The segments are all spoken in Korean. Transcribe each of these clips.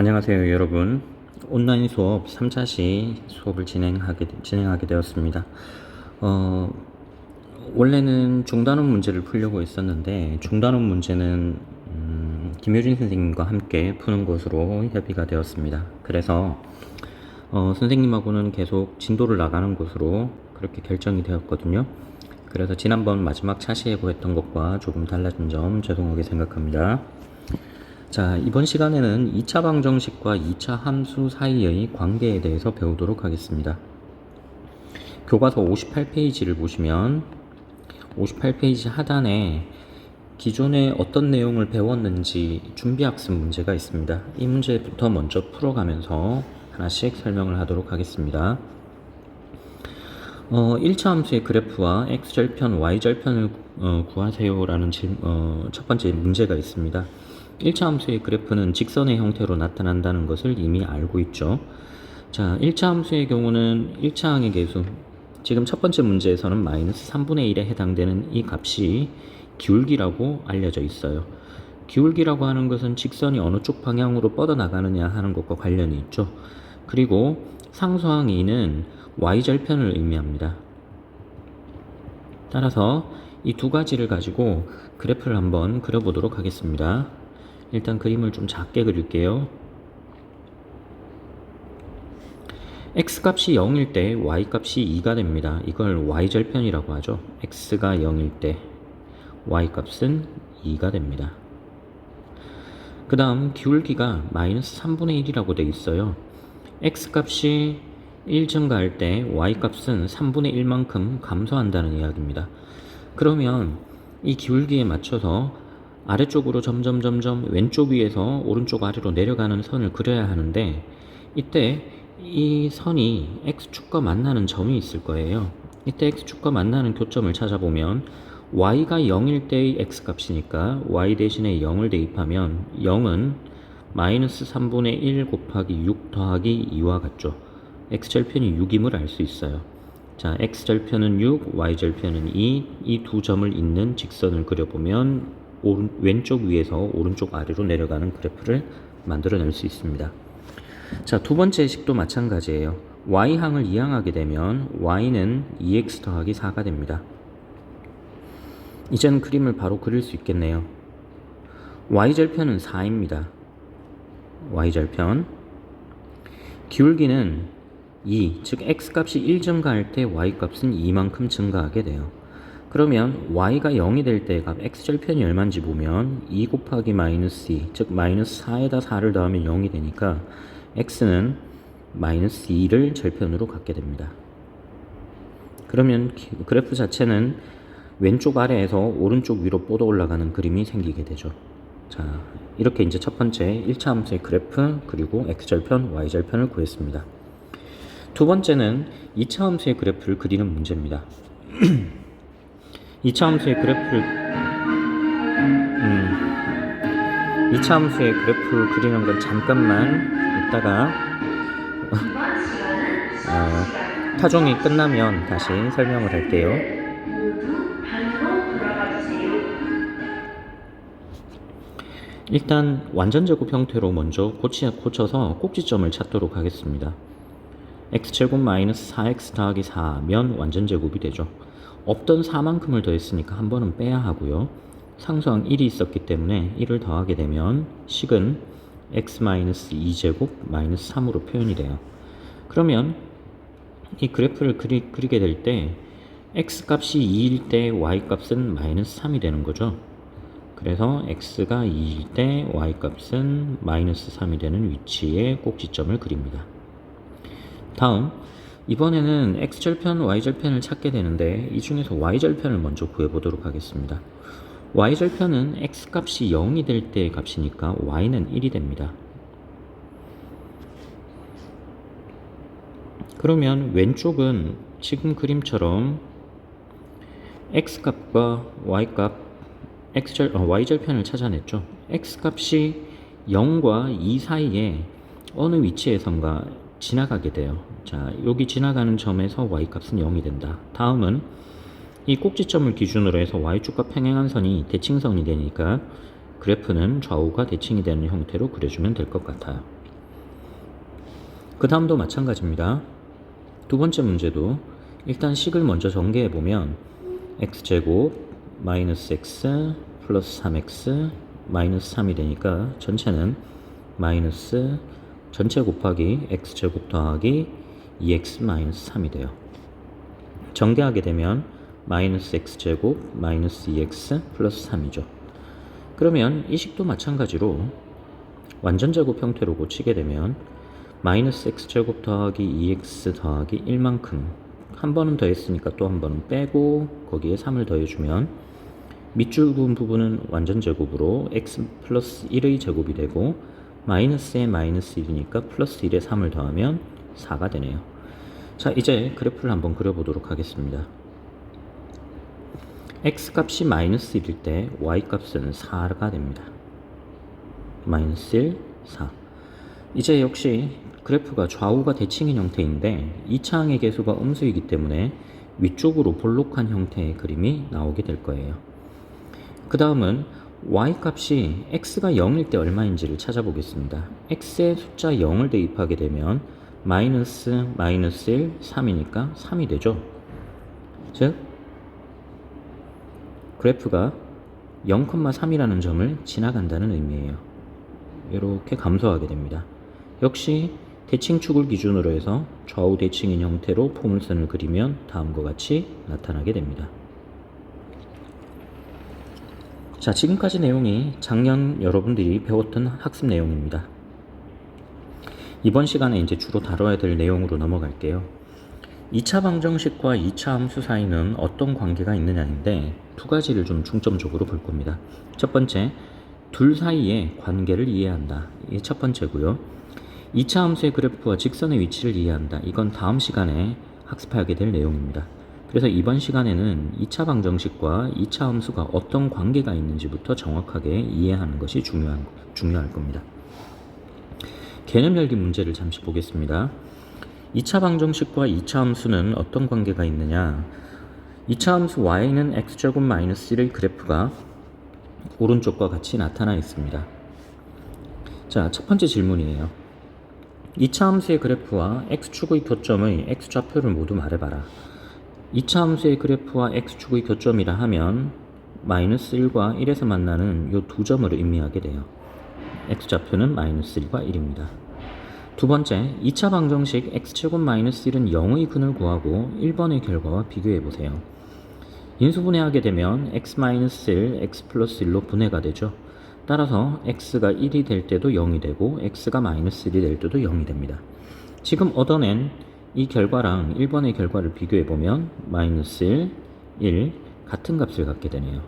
안녕하세요 여러분. 온라인 수업 3차시 수업을 진행하게, 진행하게 되었습니다. 어, 원래는 중단원 문제를 풀려고 했었는데 중단원 문제는 음, 김효진 선생님과 함께 푸는 것으로 협의가 되었습니다. 그래서 어, 선생님하고는 계속 진도를 나가는 것으로 그렇게 결정이 되었거든요. 그래서 지난번 마지막 차시에 구했던 것과 조금 달라진 점 죄송하게 생각합니다 자, 이번 시간에는 2차 방정식과 2차 함수 사이의 관계에 대해서 배우도록 하겠습니다. 교과서 58페이지를 보시면 58페이지 하단에 기존에 어떤 내용을 배웠는지 준비학습 문제가 있습니다. 이 문제부터 먼저 풀어가면서 하나씩 설명을 하도록 하겠습니다. 어, 1차 함수의 그래프와 x절편, y절편을 어, 구하세요라는 질, 어, 첫 번째 문제가 있습니다. 1차 함수의 그래프는 직선의 형태로 나타난다는 것을 이미 알고 있죠. 자, 1차 함수의 경우는 1차 항의 계수, 지금 첫 번째 문제에서는 마이너스 3분의 1에 해당되는 이 값이 기울기라고 알려져 있어요. 기울기라고 하는 것은 직선이 어느 쪽 방향으로 뻗어나가느냐 하는 것과 관련이 있죠. 그리고 상수항 2는 y절편을 의미합니다. 따라서 이 두 가지를 가지고 그래프를 한번 그려보도록 하겠습니다. 일단 그림을 좀 작게 그릴게요. x값이 0일 때 y값이 2가 됩니다. 이걸 y절편이라고 하죠. x가 0일 때 y값은 2가 됩니다. 그 다음 기울기가 마이너스 3분의 1이라고 되어 있어요. x값이 1 증가할 때 y값은 3분의 1만큼 감소한다는 이야기입니다. 그러면 이 기울기에 맞춰서 아래쪽으로 점점 점점 왼쪽 위에서 오른쪽 아래로 내려가는 선을 그려야 하는데 이때 이 선이 x축과 만나는 점이 있을 거예요. 이때 x축과 만나는 교점을 찾아보면 y가 0일 때의 x값이니까 y 대신에 0을 대입하면 0은 마이너스 3분의 1 곱하기 6 더하기 2와 같죠. x절편이 6임을 알 수 있어요. 자, x절편은 6, y절편은 2, 이 두 점을 잇는 직선을 그려보면 오른, 왼쪽 위에서 오른쪽 아래로 내려가는 그래프를 만들어낼 수 있습니다. 자, 두 번째 식도 마찬가지예요. y항을 이항하게 되면 y는 2x 더하기 4가 됩니다. 이제는 그림을 바로 그릴 수 있겠네요. y절편은 4입니다. y절편. 기울기는 2, 즉 x값이 1 증가할 때 y값은 2만큼 증가하게 돼요. 그러면 y가 0이 될 때 값 x절편이 얼마인지 보면 2 곱하기 마이너스 2, 즉 마이너스 4에다 4를 더하면 0이 되니까 x는 마이너스 2를 절편으로 갖게 됩니다. 그러면 그래프 자체는 왼쪽 아래에서 오른쪽 위로 뻗어 올라가는 그림이 생기게 되죠. 자, 이렇게 이제 첫 번째 1차 함수의 그래프 그리고 x절편, y절편을 구했습니다. 두 번째는 2차 함수의 그래프를 그리는 문제입니다. 2차 함수의 그래프를 음, 2차 함수의 그래프 그리는 건 잠깐만 이따가 어, 타종이 끝나면 다시 설명을 할게요. 일단 완전 제곱 형태로 먼저 고치, 고쳐서 꼭지점을 찾도록 하겠습니다. x제곱 마이너스 4x 더하기 4면 완전 제곱이 되죠. 없던 4만큼을 더했으니까 한 번은 빼야 하고요. 상수항 1이 있었기 때문에 1을 더하게 되면 식은 x-2제곱 마이너스 3으로 표현이 돼요. 그러면 이 그래프를 그리, 그리게 될 때 x값이 2일 때 y값은 마이너스 3이 되는 거죠. 그래서 x가 2일 때 y값은 마이너스 3이 되는 위치에 꼭지점을 그립니다. 다음 이번에는 x절편, y절편을 찾게 되는데 이 중에서 y절편을 먼저 구해보도록 하겠습니다. y절편은 x값이 0이 될 때의 값이니까 y는 1이 됩니다. 그러면 왼쪽은 지금 그림처럼 x값과 y값, x절, 어, y절편을 찾아냈죠. x값이 0과 2 사이에 어느 위치에선가 지나가게 돼요. 자, 여기 지나가는 점에서 y값은 0이 된다. 다음은 이 꼭지점을 기준으로 해서 y축과 평행한 선이 대칭선이 되니까 그래프는 좌우가 대칭이 되는 형태로 그려주면 될 것 같아요. 그 다음도 마찬가지입니다. 두 번째 문제도 일단 식을 먼저 전개해 보면 x제곱 마이너스 x 플러스 3x 마이너스 3이 되니까 전체는 마이너스 전체 곱하기 x제곱 더하기 2x 마이너스 3이 돼요. 전개하게 되면 마이너스 x제곱 마이너스 2x 플러스 3이죠. 그러면 이 식도 마찬가지로 완전 제곱 형태로 고치게 되면 마이너스 x제곱 더하기 2x 더하기 1만큼 한 번은 더했으니까 또 한 번은 빼고 거기에 3을 더해주면 밑줄 그은 부분은 완전 제곱으로 x 플러스 1의 제곱이 되고 마이너스에 마이너스 1이니까 플러스 1에 3을 더하면 4가 되네요. 자 이제 그래프를 한번 그려보도록 하겠습니다. x 값이 마이너스 1일 때 y 값은 4가 됩니다. 마이너스 1, 4. 이제 역시 그래프가 좌우가 대칭인 형태인데 이 차항의 개수가 음수이기 때문에 위쪽으로 볼록한 형태의 그림이 나오게 될 거예요. 그 다음은 y 값이 x가 0일 때 얼마인지를 찾아보겠습니다. x의 숫자 0을 대입하게 되면 마이너스 마이너스 1, 3이니까 3이 되죠. 즉 그래프가 0,3이라는 점을 지나간다는 의미예요. 이렇게 감소하게 됩니다. 역시 대칭축을 기준으로 해서 좌우 대칭인 형태로 포물선을 그리면 다음과 같이 나타나게 됩니다. 자, 지금까지 내용이 작년 여러분들이 배웠던 학습 내용입니다. 이번 시간에 이제 주로 다뤄야 될 내용으로 넘어갈게요. 2차 방정식과 2차 함수 사이는 어떤 관계가 있느냐인데 두 가지를 좀 중점적으로 볼 겁니다. 첫 번째, 둘 사이의 관계를 이해한다. 이게 첫 번째고요. 2차 함수의 그래프와 직선의 위치를 이해한다. 이건 다음 시간에 학습하게 될 내용입니다. 그래서 이번 시간에는 2차 방정식과 2차 함수가 어떤 관계가 있는지부터 정확하게 이해하는 것이 중요한, 중요할 겁니다. 개념 열기 문제를 잠시 보겠습니다. 2차 방정식과 2차 함수는 어떤 관계가 있느냐? 2차 함수 y는 x제곱 마이너스 1의 그래프가 오른쪽과 같이 나타나 있습니다. 자, 첫 번째 질문이에요. 2차 함수의 그래프와 x축의 교점의 x좌표를 모두 말해봐라. 2차 함수의 그래프와 x축의 교점이라 하면 마이너스 1과 1에서 만나는 이 두 점을 의미하게 돼요. x좌표는 마이너스 1과 1입니다. 두 번째, 2차 방정식 x제곱 마이너스 1은 0의 근을 구하고 1번의 결과와 비교해 보세요. 인수분해하게 되면 x 마이너스 1, x 플러스 1로 분해가 되죠. 따라서 x가 1이 될 때도 0이 되고 x가 마이너스 1이 될 때도 0이 됩니다. 지금 얻어낸 이 결과랑 1번의 결과를 비교해 보면 마이너스 1, 1 같은 값을 갖게 되네요.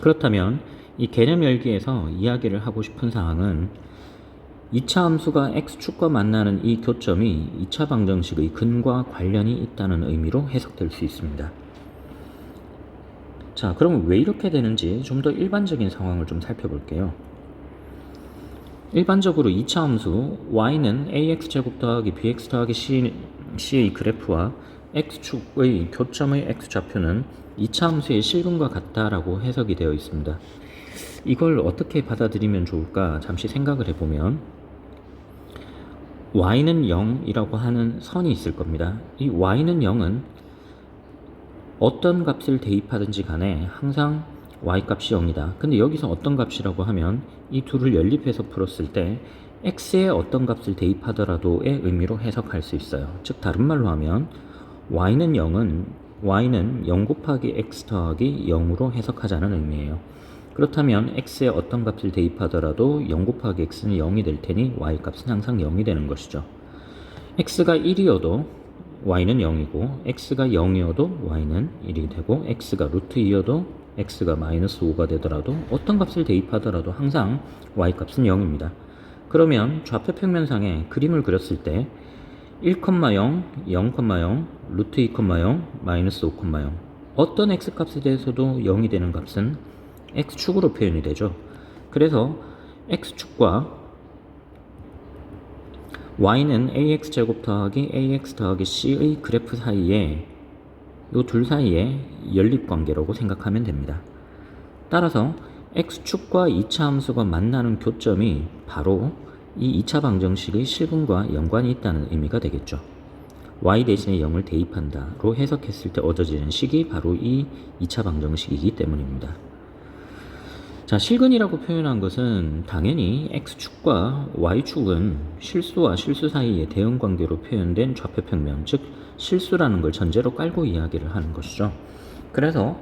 그렇다면 이 개념 열기에서 이야기를 하고 싶은 사항은 2차 함수가 x축과 만나는 이 교점이 2차 방정식의 근과 관련이 있다는 의미로 해석될 수 있습니다. 자, 그럼 왜 이렇게 되는지 좀 더 일반적인 상황을 좀 살펴볼게요. 일반적으로 2차 함수 y는 ax제곱 더하기 bx 더하기 c, c의 그래프와 x축의 교점의 x좌표는 2차 함수의 실근과 같다라고 해석이 되어 있습니다. 이걸 어떻게 받아들이면 좋을까 잠시 생각을 해보면 y는 0이라고 하는 선이 있을 겁니다. 이 y는 0은 어떤 값을 대입하든지 간에 항상 y 값이 0이다. 근데 여기서 어떤 값이라고 하면 이 둘을 연립해서 풀었을 때 x에 어떤 값을 대입하더라도의 의미로 해석할 수 있어요. 즉 다른 말로 하면 y는 0은 y는 0 곱하기 x 더하기 0으로 해석하자는 의미예요. 그렇다면 x에 어떤 값을 대입하더라도 0 곱하기 x는 0이 될 테니 y 값은 항상 0이 되는 것이죠. x가 1이어도 y는 0이고 x가 0이어도 y는 1이 되고 x가 루트 2여도 x가 마이너스 5가 되더라도 어떤 값을 대입하더라도 항상 y 값은 0입니다. 그러면 좌표 평면상에 그림을 그렸을 때 1,0, 0,0, 루트 2,0, 마이너스 5,0 어떤 x 값에 대해서도 0이 되는 값은 x축으로 표현이 되죠. 그래서 x축과 y는 ax 제곱 더하기 ax 더하기 c의 그래프 사이에 이 둘 사이에 연립 관계라고 생각하면 됩니다. 따라서 x축과 2차 함수가 만나는 교점이 바로 이 2차 방정식의 실근과 연관이 있다는 의미가 되겠죠. y 대신에 0을 대입한다로 해석했을 때 얻어지는 식이 바로 이 2차 방정식이기 때문입니다. 자, 실근이라고 표현한 것은 당연히 x축과 y축은 실수와 실수 사이의 대응 관계로 표현된 좌표 평면, 즉 실수라는 걸 전제로 깔고 이야기를 하는 것이죠. 그래서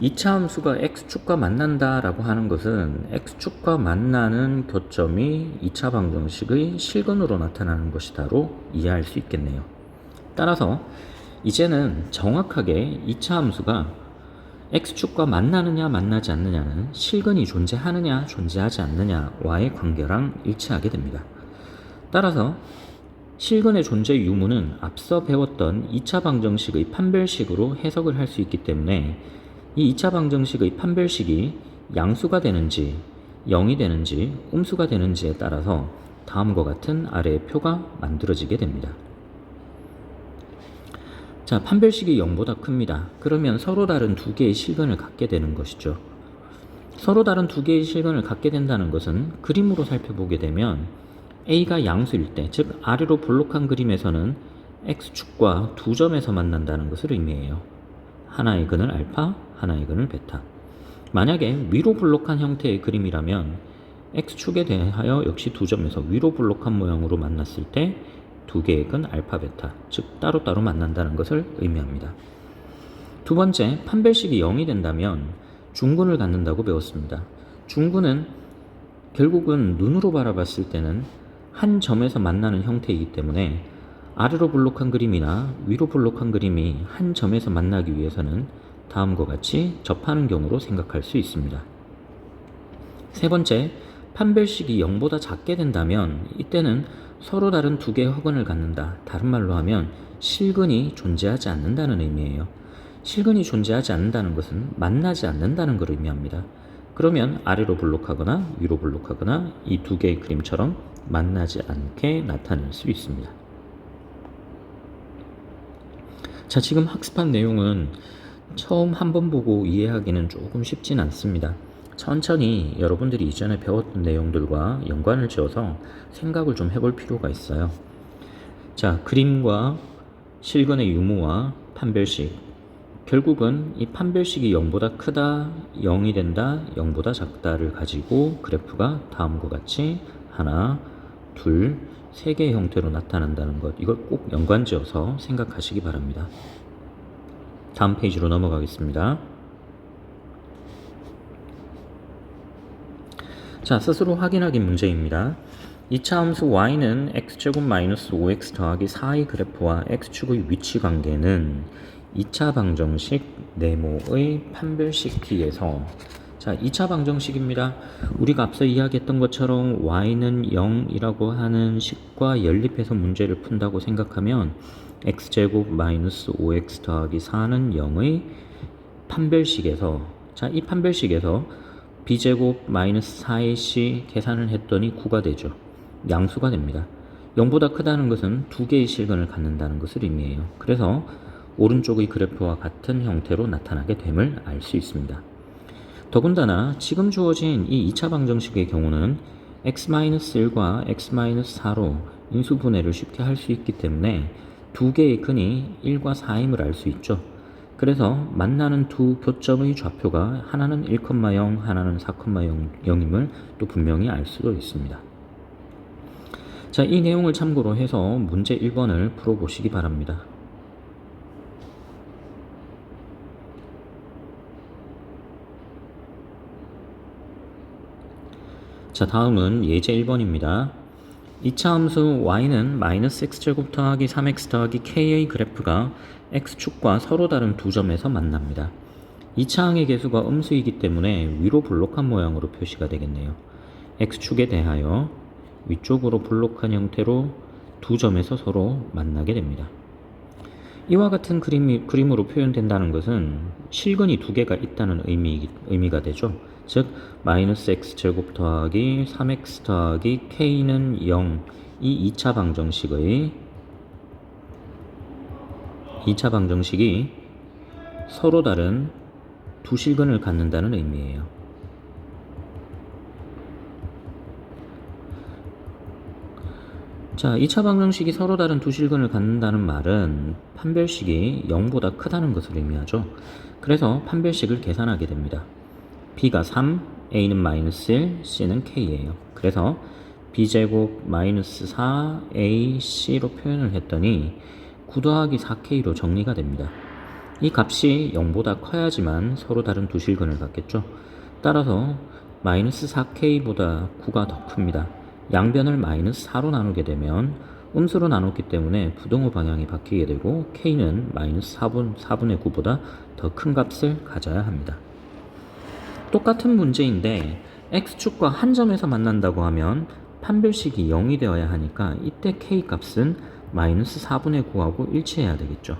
2차 함수가 x축과 만난다라고 하는 것은 x축과 만나는 교점이 2차 방정식의 실근으로 나타나는 것이다로 이해할 수 있겠네요. 따라서 이제는 정확하게 2차 함수가 x축과 만나느냐 만나지 않느냐는 실근이 존재하느냐 존재하지 않느냐와의 관계랑 일치하게 됩니다. 따라서 실근의 존재 유무는 앞서 배웠던 2차 방정식의 판별식으로 해석을 할 수 있기 때문에 이 2차 방정식의 판별식이 양수가 되는지 0이 되는지 음수가 되는지에 따라서 다음과 같은 아래의 표가 만들어지게 됩니다. 자, 판별식이 0보다 큽니다. 그러면 서로 다른 두 개의 실근을 갖게 되는 것이죠. 서로 다른 두 개의 실근을 갖게 된다는 것은 그림으로 살펴보게 되면 A가 양수일 때, 즉 아래로 볼록한 그림에서는 X축과 두 점에서 만난다는 것을 의미해요. 하나의 근을 알파, 하나의 근을 베타. 만약에 위로 볼록한 형태의 그림이라면 X축에 대하여 역시 두 점에서 위로 볼록한 모양으로 만났을 때 두 개의 근 알파, 베타, 즉 따로따로 만난다는 것을 의미합니다. 두 번째, 판별식이 0이 된다면 중근을 갖는다고 배웠습니다. 중근은 결국은 눈으로 바라봤을 때는 한 점에서 만나는 형태이기 때문에 아래로 볼록한 그림이나 위로 볼록한 그림이 한 점에서 만나기 위해서는 다음과 같이 접하는 경우로 생각할 수 있습니다. 세 번째, 판별식이 0보다 작게 된다면 이때는 서로 다른 두 개의 허근을 갖는다. 다른 말로 하면 실근이 존재하지 않는다는 의미예요. 실근이 존재하지 않는다는 것은 만나지 않는다는 걸 의미합니다. 그러면 아래로 볼록하거나 위로 볼록하거나 이 두 개의 그림처럼 만나지 않게 나타낼 수 있습니다. 자, 지금 학습한 내용은 처음 한 번 보고 이해하기는 조금 쉽진 않습니다. 천천히 여러분들이 이전에 배웠던 내용들과 연관을 지어서 생각을 좀 해볼 필요가 있어요. 자, 그림과 실근의 유무와 판별식. 결국은 이 판별식이 0보다 크다, 0이 된다, 0보다 작다를 가지고 그래프가 다음과 같이 하나, 둘, 세 개의 형태로 나타난다는 것. 이걸 꼭 연관지어서 생각하시기 바랍니다. 다음 페이지로 넘어가겠습니다. 자, 스스로 확인하기 문제입니다. 2차 함수 y는 x제곱 마이너스 5x 더하기 4의 그래프와 x축의 위치 관계는 2차 방정식 네모의 판별식 t에서 자, 2차 방정식입니다. 우리가 앞서 이야기했던 것처럼 y는 0이라고 하는 식과 연립해서 문제를 푼다고 생각하면 x제곱 마이너스 5x 더하기 4는 0의 판별식에서 자, 이 판별식에서 b제곱 마이너스 4ac 계산을 했더니 9가 되죠. 양수가 됩니다. 0보다 크다는 것은 두 개의 실근을 갖는다는 것을 의미해요. 그래서 오른쪽의 그래프와 같은 형태로 나타나게 됨을 알 수 있습니다. 더군다나 지금 주어진 이 2차 방정식의 경우는 x-1과 x-4로 인수분해를 쉽게 할 수 있기 때문에 두 개의 근이 1과 4임을 알 수 있죠. 그래서 만나는 두 교점의 좌표가 하나는 1,0 하나는 4,0임을 또 분명히 알 수도 있습니다. 자, 이 내용을 참고로 해서 문제 1번을 풀어보시기 바랍니다. 자, 다음은 예제 1번입니다. 2차 함수 y는 마이너스 x제곱 더하기 3x 더하기 k의 그래프가 x축과 서로 다른 두 점에서 만납니다. 2차 항의 개수가 음수이기 때문에 위로 볼록한 모양으로 표시가 되겠네요. x축에 대하여 위쪽으로 볼록한 형태로 두 점에서 서로 만나게 됩니다. 이와 같은 그림이, 그림으로 표현된다는 것은 실근이 두 개가 있다는 의미, 의미가 되죠. 즉 마이너스 x제곱 더하기 3x 더하기 k는 0, 이 2차 방정식의 2차 방정식이 서로 다른 두 실근을 갖는다는 의미예요. 자, 2차 방정식이 서로 다른 두 실근을 갖는다는 말은 판별식이 0보다 크다는 것을 의미하죠. 그래서 판별식을 계산하게 됩니다. B가 3, a는 마이너스 1, c는 k예요. 그래서 b제곱 마이너스 4, a, c로 표현을 했더니 9 더하기 4k로 정리가 됩니다. 이 값이 0보다 커야지만 서로 다른 두 실근을 갖겠죠. 따라서 마이너스 4k보다 9가 더 큽니다. 양변을 마이너스 4로 나누게 되면 음수로 나눴기 때문에 부등호 방향이 바뀌게 되고 k는 마이너스 4분, 4분의 9보다 더 큰 값을 가져야 합니다. 똑같은 문제인데 x축과 한 점에서 만난다고 하면 판별식이 0이 되어야 하니까 이때 k 값은 마이너스 4분의 9하고 일치해야 되겠죠.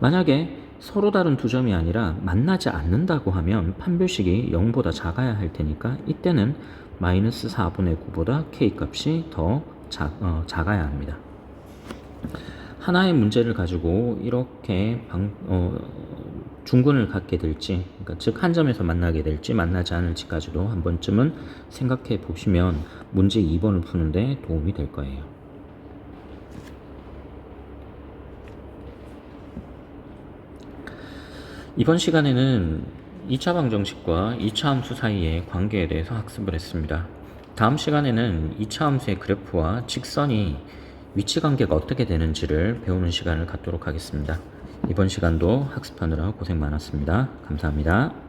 만약에 서로 다른 두 점이 아니라 만나지 않는다고 하면 판별식이 0보다 작아야 할 테니까 이때는 마이너스 4분의 9보다 k 값이 더 작, 어, 작아야 합니다. 하나의 문제를 가지고 이렇게 방, 어, 중근을 갖게 될지, 그러니까 즉 한 점에서 만나게 될지 만나지 않을지까지도 한 번쯤은 생각해 보시면 문제 2번을 푸는데 도움이 될 거예요. 이번 시간에는 2차 방정식과 2차 함수 사이의 관계에 대해서 학습을 했습니다. 다음 시간에는 2차 함수의 그래프와 직선이 위치 관계가 어떻게 되는지를 배우는 시간을 갖도록 하겠습니다. 이번 시간도 학습하느라 고생 많았습니다. 감사합니다.